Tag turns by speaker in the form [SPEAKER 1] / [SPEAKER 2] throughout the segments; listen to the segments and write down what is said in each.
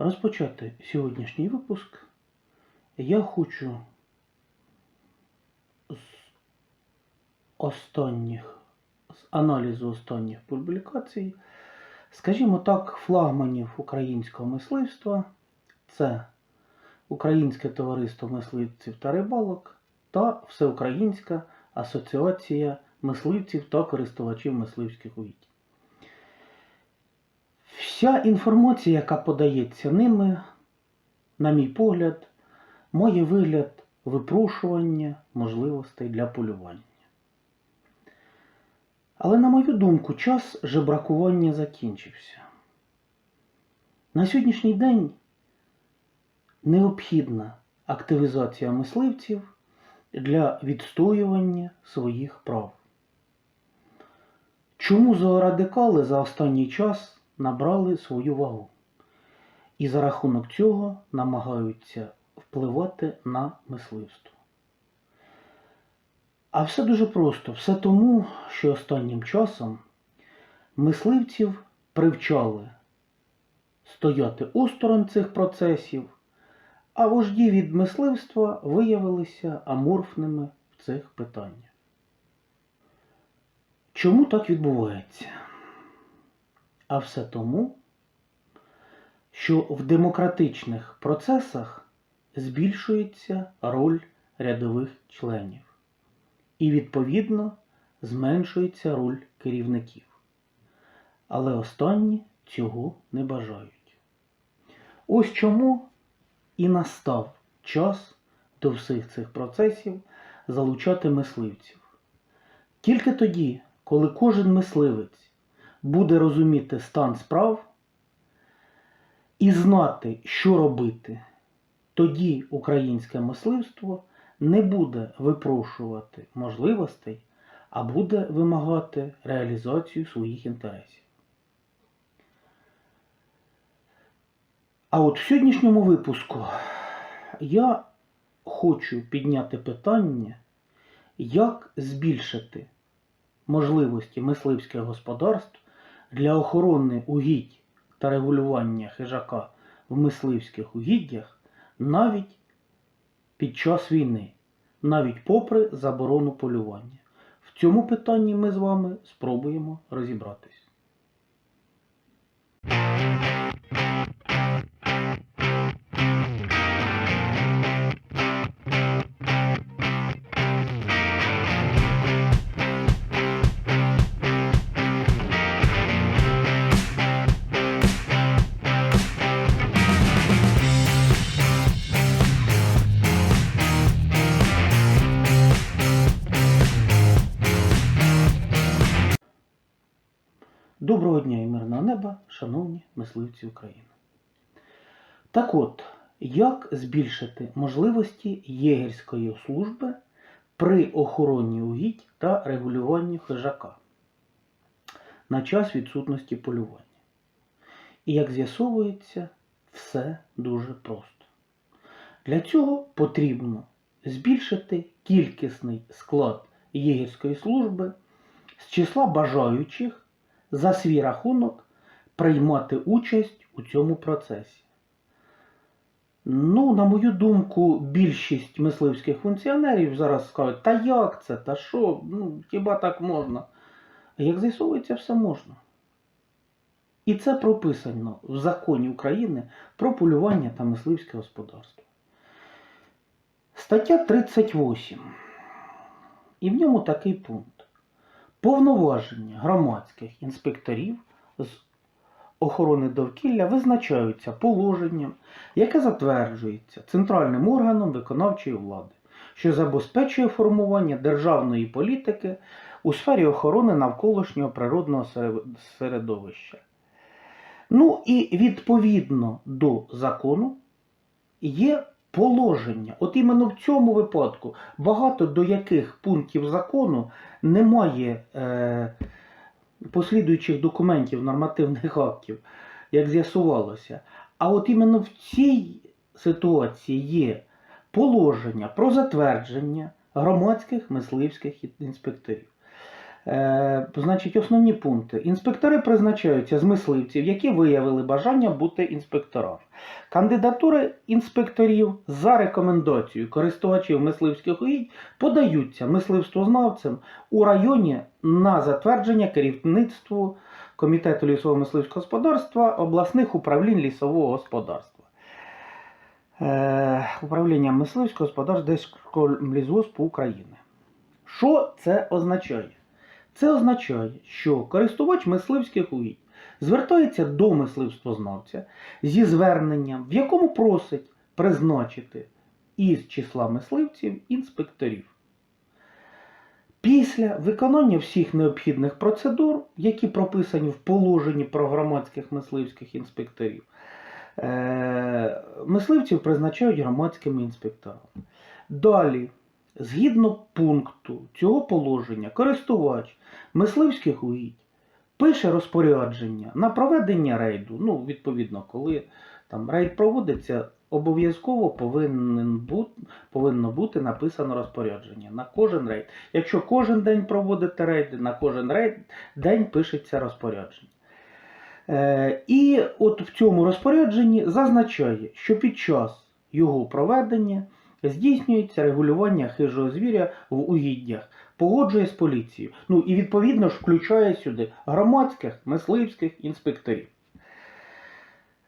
[SPEAKER 1] розпочати сьогоднішній випуск я хочу з останніх, з аналізу останніх публікацій, скажімо так, флагманів українського мисливства це Українське товариство мисливців та рибалок та Всеукраїнська асоціація мисливців та користувачів мисливських угідь. Вся інформація, яка подається ними, на мій погляд, має вигляд випрошування можливостей для полювання. Але, на мою думку, час жебракування закінчився. На сьогоднішній день необхідна активізація мисливців для відстоювання своїх прав. Чому зоорадикали за останній час набрали свою вагу і за рахунок цього намагаються впливати на мисливство? А все дуже просто. Все тому, що останнім часом мисливців привчали стояти осторонь цих процесів, а вожді від мисливства виявилися аморфними в цих питаннях. Чому так відбувається? А все тому, що в демократичних процесах збільшується роль рядових членів і, відповідно, зменшується роль керівників. Але останні цього не бажають. Ось чому і настав час до всіх цих процесів залучати мисливців. Тільки тоді, коли кожен мисливець буде розуміти стан справ і знати, що робити, тоді українське мисливство не буде випрошувати можливостей, а буде вимагати реалізацію своїх інтересів. А от в сьогоднішньому випуску я хочу підняти питання, як збільшити можливості мисливських господарств для охорони угідь та регулювання хижака в мисливських угіддях навіть під час війни, навіть попри заборону полювання. В цьому питанні ми з вами спробуємо розібратись. Шановні мисливці України. Так от, як збільшити можливості єгерської служби при охороні угідь та регулюванні хижака на час відсутності полювання? І як з'ясовується, все дуже просто. Для цього потрібно збільшити кількісний склад єгерської служби з числа бажаючих за свій рахунок приймати участь у цьому процесі. Ну, на мою думку, більшість мисливських функціонерів зараз скажуть, та як це, та що, ну, хіба так можна? Як з'ясовується, все можна. І це прописано в законі України про полювання та мисливське господарство. Стаття 38. І в ньому такий пункт. Повноваження громадських інспекторів з охорони довкілля визначаються положенням, яке затверджується центральним органом виконавчої влади, що забезпечує формування державної політики у сфері охорони навколишнього природного середовища. Ну і відповідно до закону є положення. От іменно в цьому випадку багато до яких пунктів закону немає е, послідуючих документів, нормативних актів, як з'ясувалося. А от іменно в цій ситуації є положення про затвердження громадських мисливських інспекторів. Е, значить, основні пункти. Інспектори призначаються з мисливців, які виявили бажання бути інспекторами. Кандидатури інспекторів за рекомендацією користувачів мисливських угідь подаються мисливствознавцем у районі на затвердження керівництву Комітету лісового мисливського господарства обласних управлінь лісового господарства. Е, управління мисливського господарства Держкомлісгоспу України. Що це означає? Це означає, що користувач мисливських угідь звертається до мисливствознавця зі зверненням, в якому просить призначити із числа мисливців інспекторів. Після виконання всіх необхідних процедур, які прописані в положенні про громадських мисливських інспекторів, е, мисливців призначають громадськими інспекторами. Далі, згідно пункту цього положення, користувач мисливських угідь пише розпорядження на проведення рейду. Ну, відповідно, коли там рейд проводиться, обов'язково бути, повинно бути написано розпорядження на кожен рейд. Якщо кожен день проводите рейди, на кожен рейд день пишеться розпорядження. Е, і от в цьому розпорядженні зазначає, що під час його проведення здійснюється регулювання хижого звіря в угіддях, погоджує з поліцією. Ну і відповідно ж включає сюди громадських мисливських інспекторів.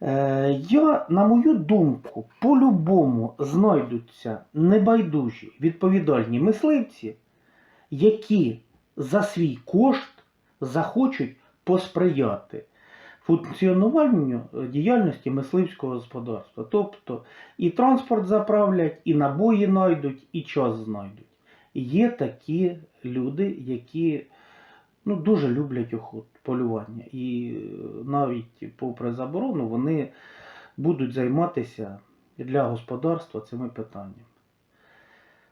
[SPEAKER 1] Е, я, на мою думку, по-любому знайдуться небайдужі відповідальні мисливці, які за свій кошт захочуть посприяти функціонуванню е, діяльності мисливського господарства. Тобто і транспорт заправлять, і набої знайдуть, і час знайдуть. Є такі люди, які ну, дуже люблять охоту, полювання. І е, навіть попри заборону вони будуть займатися для господарства цими питаннями.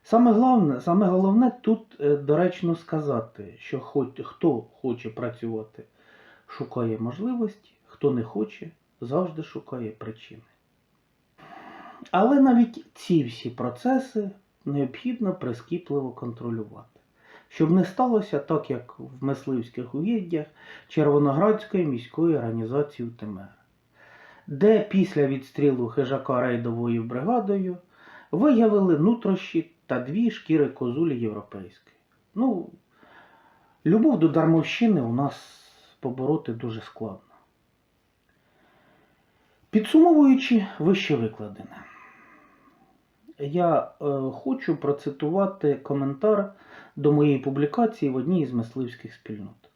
[SPEAKER 1] Саме головне, саме головне тут е, доречно сказати, що хоч, хто хоче працювати, шукає можливості, хто не хоче, завжди шукає причини. Але навіть ці всі процеси необхідно прискіпливо контролювати, щоб не сталося так, як в мисливських угіддях Червоноградської міської організації УТМР, де після відстрілу хижака рейдовою бригадою виявили нутрощі та дві шкіри козулі європейської. Ну, любов до дармовщини у нас побороти дуже складно. Підсумовуючи вище викладене, я е, хочу процитувати коментар до моєї публікації в одній із мисливських спільнот.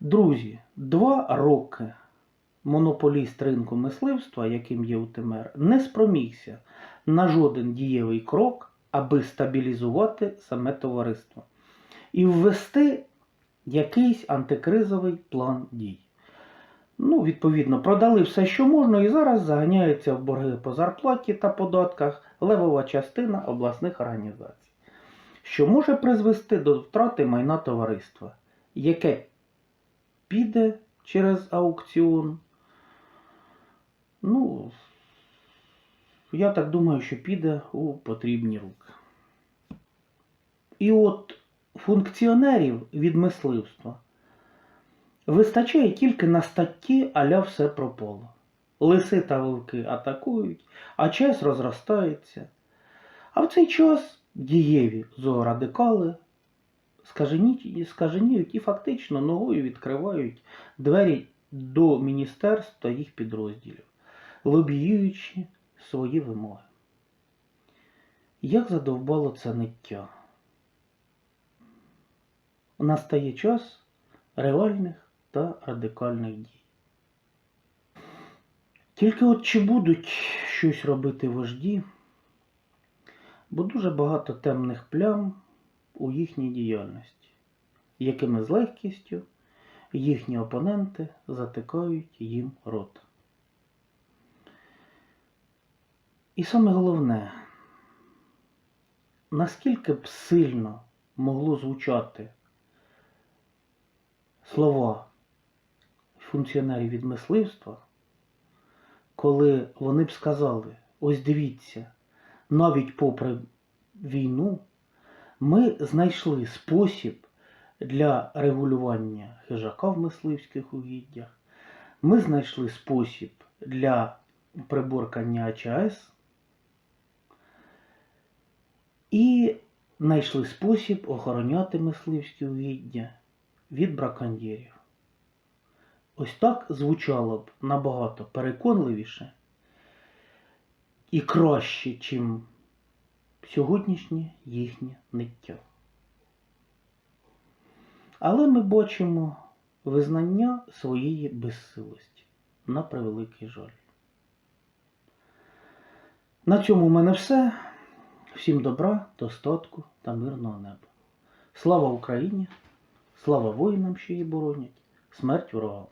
[SPEAKER 1] Друзі, два роки монополіст ринку мисливства, яким є УТМР, не спромігся на жоден дієвий крок, аби стабілізувати саме товариство і ввести якийсь антикризовий план дій. Ну, відповідно, продали все, що можна, і зараз заганяється в борги по зарплаті та податках левова частина обласних організацій, що може призвести до втрати майна товариства, яке піде через аукціон. Ну, я так думаю, що піде у потрібні руки. І от функціонерів від мисливства вистачає тільки на статті аля все пропало. Лиси та вовки атакують, а час розростається. А в цей час дієві зоорадикали скаженіють, і фактично ногою відкривають двері до міністерств та їх підрозділів, лобіюючи свої вимоги. Як задовбало це ниття? Настає час реальних та радикальних дій. Тільки от чи будуть щось робити вожді, бо дуже багато темних плям у їхній діяльності, якими з легкістю їхні опоненти затикають їм рот. І саме головне, наскільки б сильно могло звучати слова функціонерів від мисливства, коли вони б сказали, ось дивіться, навіть попри війну, ми знайшли спосіб для регулювання хижака в мисливських угіддях. Ми знайшли спосіб для приборкання АЧС і знайшли спосіб охороняти мисливські угіддя від браконьєрів. Ось так звучало б набагато переконливіше і краще, чим сьогоднішнє їхнє ниття. Але ми бачимо визнання своєї безсилості на превеликий жаль. На цьому в мене все. Всім добра, достатку та мирного неба. Слава Україні! Слава воїнам, що її боронять, смерть ворогам!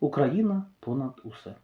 [SPEAKER 1] Україна понад усе.